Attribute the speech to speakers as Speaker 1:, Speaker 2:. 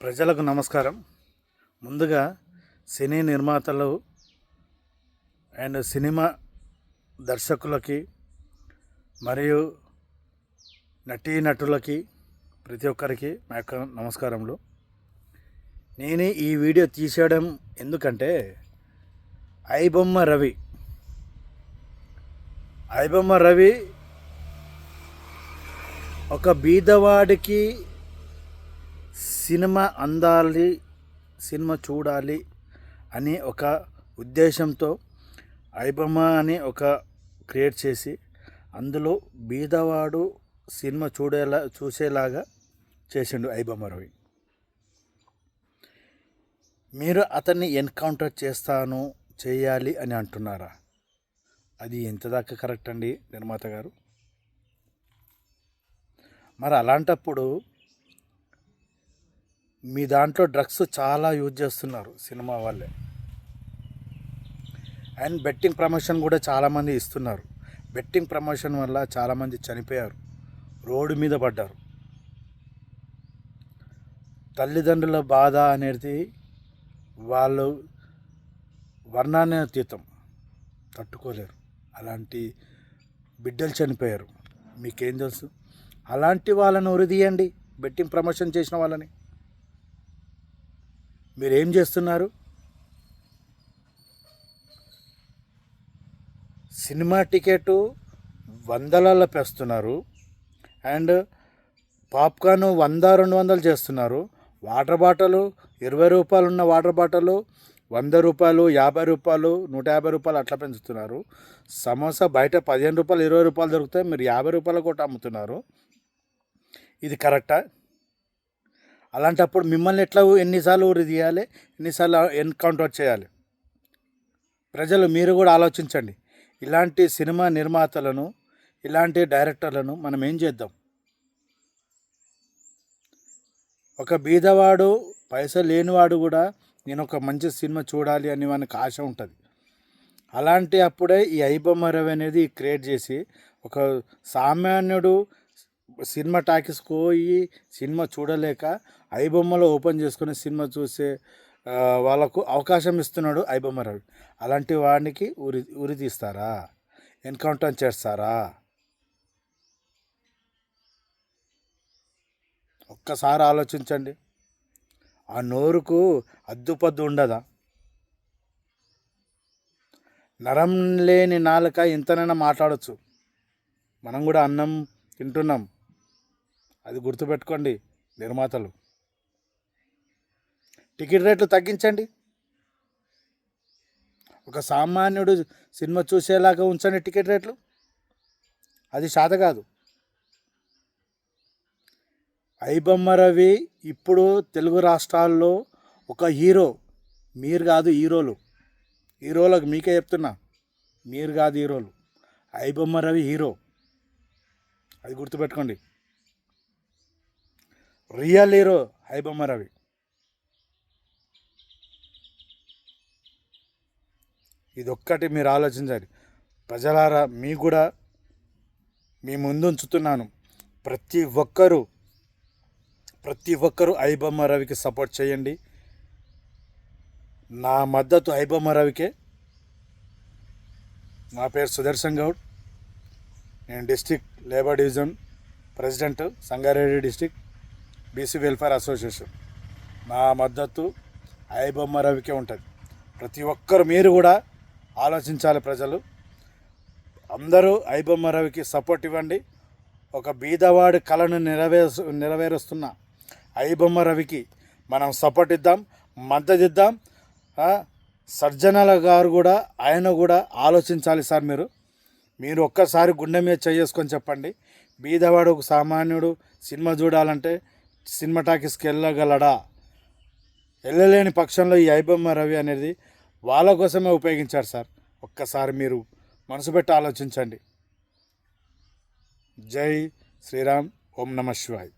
Speaker 1: ప్రజలకు నమస్కారం. ముందుగా సినీ నిర్మాతలు అండ్ సినిమా దర్శకులకి మరియు నటీనటులకి ప్రతి ఒక్కరికి నా యొక్క నమస్కారములు. నేను ఈ వీడియో తీసేయడం ఎందుకంటే ఐబొమ్మ రవి ఐబొమ్మ రవి ఒక బీదవాడికి సినిమా అందాలి సినిమా చూడాలి అని ఒక ఉద్దేశంతో ఐబమా అని ఒక క్రియేట్ చేసి అందులో బీదవాడు సినిమా చూడేలా చూసేలాగా చేసిండు ఐబమా రవి. మీరు అతన్ని ఎన్కౌంటర్ చేస్తాను చేయాలి అని అంటున్నారా? అది ఎంతదాకా కరెక్ట్ అండి నిర్మాత గారు. మరి అలాంటప్పుడు మీ దాంట్లో డ్రగ్స్ చాలా యూజ్ చేస్తున్నారు సినిమా వాళ్ళే. అండ్ బెట్టింగ్ ప్రమోషన్ కూడా చాలామంది ఇస్తున్నారు. బెట్టింగ్ ప్రమోషన్ వల్ల చాలామంది చనిపోయారు. రోడ్డు మీద పడ్డారు. తల్లిదండ్రుల బాధ అనేది వాళ్ళు వర్ణాన్ని అతీతం. తట్టుకోలేరు. అలాంటి బిడ్డలు చనిపోయారు. మీకేం తెలుసు? అలాంటి వాళ్ళని ఉరిదీయండి బెట్టింగ్ ప్రమోషన్ చేసిన వాళ్ళని. మీరేం చేస్తున్నారు? సినిమా టికెట్ వందలలో పెస్తున్నారు. అండ్ పాప్కార్న్ వంద రెండు వందలు చేస్తున్నారు. వాటర్ బాటలు ఇరవై రూపాయలు ఉన్న వాటర్ బాటిల్ వంద రూపాయలు యాభై రూపాయలు నూట యాభై రూపాయలు అట్లా పెంచుతున్నారు. సమోసా బయట పదిహేను రూపాయలు ఇరవై రూపాయలు దొరుకుతాయి. మీరు యాభై రూపాయలు కూడా అమ్ముతున్నారు. ఇది కరెక్టా? అలాంటప్పుడు మిమ్మల్ని ఎట్లా ఎన్నిసార్లు ఊరి తీయాలి? ఎన్నిసార్లు ఎన్కౌంటర్ చేయాలి? ప్రజలు మీరు కూడా ఆలోచించండి. ఇలాంటి సినిమా నిర్మాతలను ఇలాంటి డైరెక్టర్లను మనం ఏం చేద్దాం? ఒక బీదవాడు పైసలు లేనివాడు కూడా నేను ఒక మంచి సినిమా చూడాలి అని మనకు ఆశ ఉంటుంది. అలాంటి అప్పుడే ఈ ఐబొమ్మ రవి అనేది క్రియేట్ చేసి ఒక సామాన్యుడు సినిమా టాకీస్కి పోయి సినిమా చూడలేక ఐబొమ్మలో ఓపెన్ చేసుకుని సినిమా చూసే వాళ్ళకు అవకాశం ఇస్తున్నాడు ఐబొమ్మ అలాంటి వాడికి ఉరి ఉరి తీస్తారా? ఎన్కౌంటర్ చేస్తారా? ఒక్కసారి ఆలోచించండి. ఆ నోరుకు అద్దుపద్దు ఉండదా? నరం లేని నాలుక ఇంతనైనా మాట్లాడచ్చు. మనం కూడా అన్నం తింటున్నాం. అది గుర్తుపెట్టుకోండి నిర్మాతలు. టికెట్ రేట్లు తగ్గించండి. ఒక సామాన్యుడు సినిమా చూసేలాగా ఉంచండి టికెట్ రేట్లు. అది శాత కాదు. ఐబొమ్మ రవి ఇప్పుడు తెలుగు రాష్ట్రాల్లో ఒక హీరో. మీరు కాదు హీరోలు. హీరోలకు మీకే చెప్తున్నా. మీరు కాదు హీరోలు. ఐబొమ్మ రవి హీరో. అది గుర్తుపెట్టుకోండి. Real hero iBomma Ravi. ఇదొక్కటి మీరు ఆలోచించాలి. ప్రజలారా మీ కూడా మీ ముందు ఉంచుతున్నాను ప్రతి ఒక్కరూ ప్రతి ఒక్కరూ ఐబొమ్మ రవికి సపోర్ట్ చేయండి. నా మద్దతు ఐబొమ్మ రవికే. నా పేరు సుదర్శన్ గౌడ్. నేను district labour division president Sangareddy district BC welfare association. నా మద్దతు ఐబొమ్మ రవికే ఉంటుంది. ప్రతి ఒక్కరు మీరు కూడా ఆలోచించాలి ప్రజలు. అందరూ ఐబొమ్మ రవికి సపోర్ట్ ఇవ్వండి. ఒక బీదవాడి కళను నెరవేరు నెరవేరుస్తున్న ఐబొమ్మ రవికి మనం సపోర్ట్ ఇద్దాం మద్దతు ఇద్దాం. సర్జనల సర్జనాల గారు కూడా ఆయన కూడా ఆలోచించాలి సార్ మీరు. మీరు ఒక్కసారి గుండె మీద చేసుకొని చెప్పండి. బీదవాడు ఒక సామాన్యుడు సినిమా చూడాలంటే సినిమా టాకీస్కి వెళ్ళగలడా వెళ్ళలేని పక్షంలో ఈ ఐబొమ్మ రవి అనేది వాళ్ళ కోసమే ఉపయోగించారు సార్. ఒక్కసారి మీరు మనసు పెట్టి ఆలోచించండి. జై శ్రీరామ్ ఓం నమ శివాయ్.